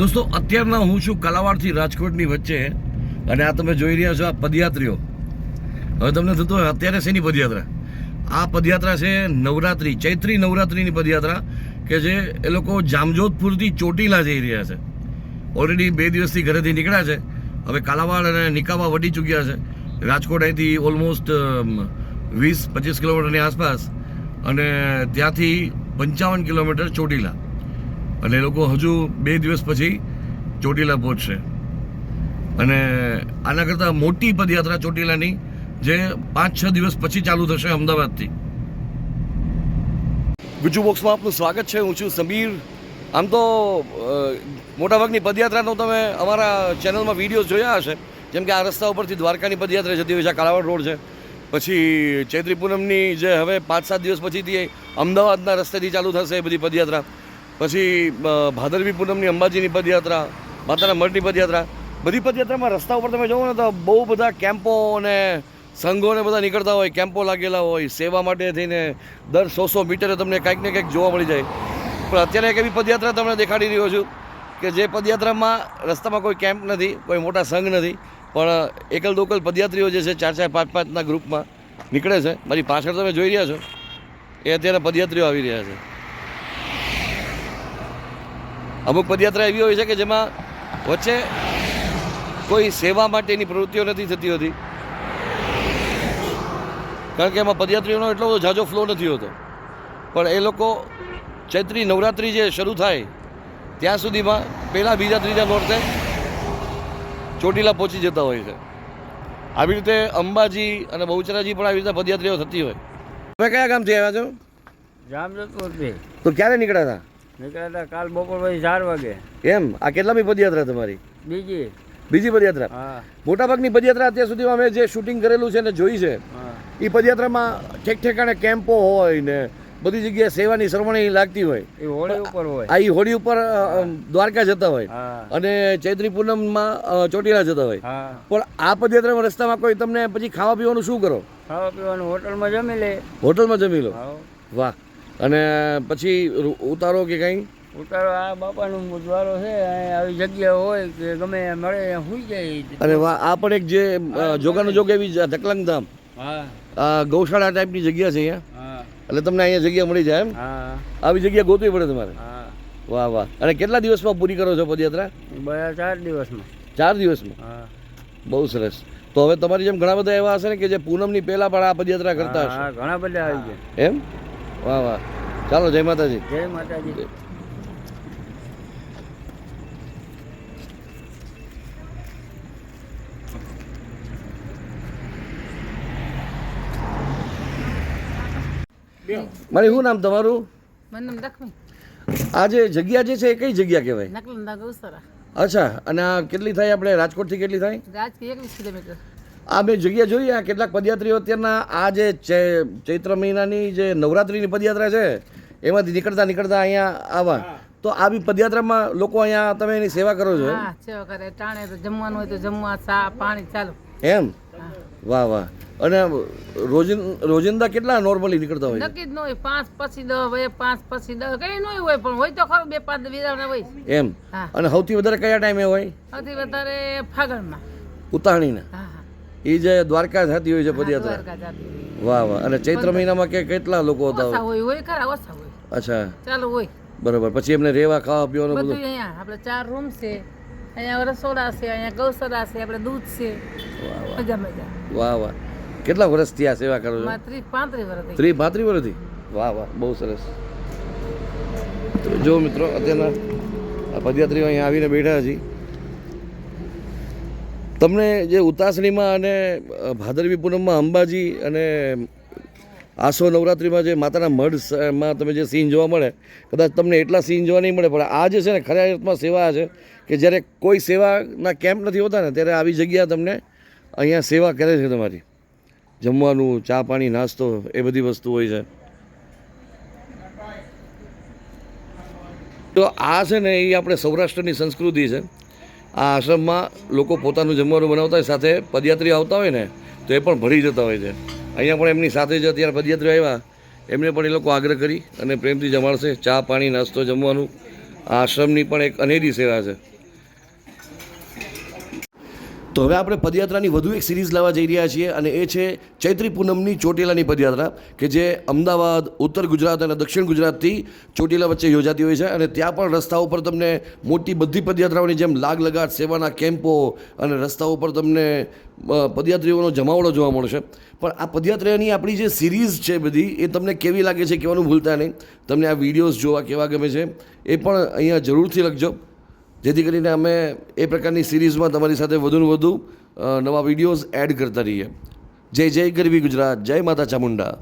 દોસ્તો, અત્યારના હું છું કલાવાડથી રાજકોટની વચ્ચે અને આ તમે જોઈ રહ્યા છો આ પદયાત્રીઓ. હવે તમને થતું હોય, અત્યારે શેની પદયાત્રા? આ પદયાત્રા છે નવરાત્રિ, ચૈત્રી નવરાત્રિની પદયાત્રા કે જે એ લોકો જામજોધપુરથી ચોટીલા જઈ રહ્યા છે. ઓલરેડી બે દિવસથી ઘરેથી નીકળ્યા છે. હવે કાલાવાડ અને નિકાવા વટી ચૂક્યા છે. રાજકોટ અહીંથી ઓલમોસ્ટ વીસ પચીસ કિલોમીટરની આસપાસ અને ત્યાંથી પંચાવન કિલોમીટર ચોટીલા. અને એ લોકો હજુ બે દિવસ પછી ચોટીલા પહોંચશે. અને આના કરતાં મોટી પદયાત્રા ચોટીલાની જે પાંચ છ દિવસ પછી ચાલુ થશે અમદાવાદથી. બીજું બોક્સમાં આપનું સ્વાગત છે. હું છું સમીર. આમ તો મોટાભાગની પદયાત્રાનો તમે અમારા ચેનલમાં વીડિયો જોયા હશે. જેમ કે આ રસ્તા ઉપરથી દ્વારકાની પદયાત્રા જતી હોય છે કાલાવાડ રોડ છે. પછી ચૈત્રી પૂનમની જે હવે પાંચ સાત દિવસ પછીથી અમદાવાદના રસ્તેથી ચાલુ થશે એ બધી પદયાત્રા. પછી ભાદરવી પૂનમની અંબાજીની પદયાત્રા, માતાના મઢની પદયાત્રા. બધી પદયાત્રામાં રસ્તા ઉપર તમે જોવો ને તો બહુ બધા કેમ્પો અને સંઘોને બધા નીકળતા હોય, કેમ્પો લાગેલા હોય, સેવા માટે થઈને દર સો સો મીટરે તમને કાંઈક ને કાંઈક જોવા મળી જાય. પણ અત્યારે એક એવી પદયાત્રા તમને દેખાડી રહ્યો છું કે જે પદયાત્રામાં રસ્તામાં કોઈ કેમ્પ નથી, કોઈ મોટા સંઘ નથી, પણ એકલ દોકલ પદયાત્રીઓ જે છે, ચાર ચાર પાંચ પાંચના ગ્રુપમાં નીકળે છે. મારી પાછળ તમે જોઈ રહ્યા છો. એ અત્યારે પદયાત્રીઓ આવી રહ્યા છે. અમુક પદયાત્રા એવી હોય છે કે જેમાં વચ્ચે કોઈ સેવા માટેની પ્રવૃત્તિઓ નથી થતી હોતી. કારણ કે એમાં પદયાત્રીઓનો એટલો બધો ઝાઝો ફ્લો નથી હોતો. પણ એ લોકો ચૈત્રી નવરાત્રિ જે શરૂ થાય ત્યાં સુધીમાં પહેલાં બીજા ત્રીજા નોરતે ચોટીલા પહોંચી જતા હોય છે. આવી રીતે અંબાજી અને બહુચરાજી પણ આવી રીતે પદયાત્રીઓ થતી હોય. તમે કયા ગામથી આવ્યા છો? જામજોધપુરથી. તો ક્યારે નીકળ્યા હતા? નીકળ્યા હતા કાલ બપોર પછી ચાર વાગે. એમ? આ કેટલામી પદયાત્રા તમારી? બીજી. બીજી પદયાત્રા? મોટાભાગની પદયાત્રા અત્યાર સુધીમાં અમે જે શૂટિંગ કરેલું છે ને જોઈ છે એ પદયાત્રામાં ઠેક ઠેકાણે કેમ્પો હોય ને બધી જગ્યાએ સેવાની સરવણી લાગતી હોય. એ હોળી ઉપર હોય. આ ઈ હોડી ઉપર દ્વારકા જતા હોય. અને ચૈત્રી પૂનમમાં ચોટીલા જતા હોય. પણ આ પદયાત્રામાં રસ્તામાં કોઈ તમને પછી ખાવા પીવાનું શું કરો? ખાવા પીવાનું હોટલમાં જમી લે. હોટલમાં જમી લો? વાહ. અને પછી ઉતારો કે કંઈ? ઉતારો આ બાપાનું ગુરુદ્વારો છે આવી જગ્યા હોય કે ગમે મળે હુઈ જાય અને આ પણ એક જે જોગાનો જોગ એવી ધકલંગ ધામ. હા. ગૌશાળા ટાઈપની જગ્યા છે અહીંયા. એટલે તમને અહીંયા જગ્યા મળી જાય એમ? આવી જગ્યા ગોતવી પડે તમારે? વાહ વાહ. અને કેટલા દિવસમાં પૂરી કરો છો પદયાત્રા? બધા ચાર દિવસમાં. ચાર દિવસમાં? બહુ સરસ. તો હવે તમારી જેમ ઘણા બધા એવા હશે ને કે જે પૂનમની પહેલા પણ આ પદયાત્રા કરતા હશે? ઘણા બધા આવી ગયા. એમ? વાહ વાહ. ચાલો જય માતાજી. જય માતાજી. મારી શું નામ તમારું? આ જે જગ્યા જે છે એ કઈ જગ્યા કહેવાય? નકલંદા અચ્છા અને આ કેટલી થાય આપણે? રાજકોટથી કેટલી થાય? એકવીસ કિલોમીટર. આ મેં જગ્યા જોઈ આ કેટલાક પદયાત્રીઓ અત્યારના આ જે ચૈત્ર મહિનાની જે નવરાત્રિની પદયાત્રા છે એમાંથી નીકળતા નીકળતા અહીંયા આવા. તો આ બી પદયાત્રામાં લોકો અહીંયા તમે એની સેવા કરો છો? સેવા કરે. ટાણે તો જમવાનું હોય તો જમવા ચા પાણી ચાલુ. એમ? વાહ વાહ. અને રોજિન રોજિંદા કેટલા નોર્મલી નીકળતા હોય? નક્કી જ ન હોય. પાંચ પછી દસ હોય પાંચ પછી દસ કઈ નહીં હોય પણ હોય તો ખરું બે પાંચ વિરાવના હોય એમ? અને સૌથી વધારે કયા ટાઈમે હોય? સૌથી વધારે ફાગણમાં. હા. એ જે દ્વારકા થતી હોય છે પદયાત્રા. વાહ વાહ. અને ચૈત્ર મહિનામાં કે કેટલા લોકો હતા? હોય હોય ખરા ઓછા હોય. અચ્છા. ચાલો હોય. બરોબર. પછી એમને રેવા ખાવા પીવાનું બધું અહીંયા આપણે ચાર રૂમ છે. અહીંયા રસોડા છે અહીંયા ગૌસરા છે આપણે દૂધ છે. મજા મજા. વાહ વાહ. કેટલા વર્ષથી આ સેવા કરો છો? ત્રીસ પાંત્રીસ વર્ષ વર્ષથી? વાહ વાહ. બહુ સરસ. તો જો મિત્રો અત્યારના પદયાત્રીઓ અહીંયા આવીને બેઠા છે તમને જે ઉતાસણીમાં અને ભાદરવી પૂનમમાં અંબાજી અને આસો નવરાત્રિમાં જે માતાના મઢ સ- તમે જે સીન જોવા મળે, કદાચ તમને એટલા સીન જોવા નહીં મળે, પણ આ જે છે ને ખરા અર્થમાં સેવા છે કે જ્યારે કોઈ સેવાના કેમ્પ નથી હોતા ને, ત્યારે આવી જગ્યા તમને અહીંયા સેવા કરે છે તમારી. જમવાનું, ચા પાણી, નાસ્તો, એ બધી વસ્તુ હોય છે. તો આ છે ને એ આપણે સૌરાષ્ટ્રની સંસ્કૃતિ છે. આ આશ્રમમાં લોકો પોતાનું જમવાનું બનાવતા હોય, સાથે પદયાત્રી આવતા હોય ને, તો એ પણ ભરી જતા હોય છે. અહીંયા પણ એમની સાથે જ અત્યારે પદયાત્રી આવ્યા. એમને પણ એ લોકો આગ્રહ કરી અને પ્રેમથી જમાડશે. ચા, પાણી, નાસ્તો, જમવાનું. આ આશ્રમની પણ એક અનેરી સેવા છે. તો હવે આપણે પદયાત્રાની વધુ એક સિરીઝ લાવવા જઈ રહ્યા છીએ અને એ છે ચૈત્રી પૂનમની ચોટીલાની પદયાત્રા, કે જે અમદાવાદ, ઉત્તર ગુજરાત અને દક્ષિણ ગુજરાતથી ચોટીલા વચ્ચે યોજાતી હોય છે અને ત્યાં પણ રસ્તા ઉપર તમને મોટી બધી પદયાત્રાઓની જેમ લાગ લગાટ સેવાના કેમ્પો અને રસ્તાઓ પર તમને પદયાત્રીઓનો જમાવડો જોવા મળશે. પણ આ પદયાત્રાની આપણી જે સિરીઝ છે બધી, એ તમને કેવી લાગે છે કહેવાનું ભૂલતા નહીં. તમને આ વિડીયોઝ જોવા કેવા ગમે છે, એ પણ અહીંયા જરૂરથી લખજો. જેથી કરીને અમે એ પ્રકારની સિરીઝમાં તમારી સાથે વધુને વધુ નવા વિડીયોઝ એડ કરતા રહીએ. જય જય ગરવી ગુજરાત, જય માતા ચામુંડા.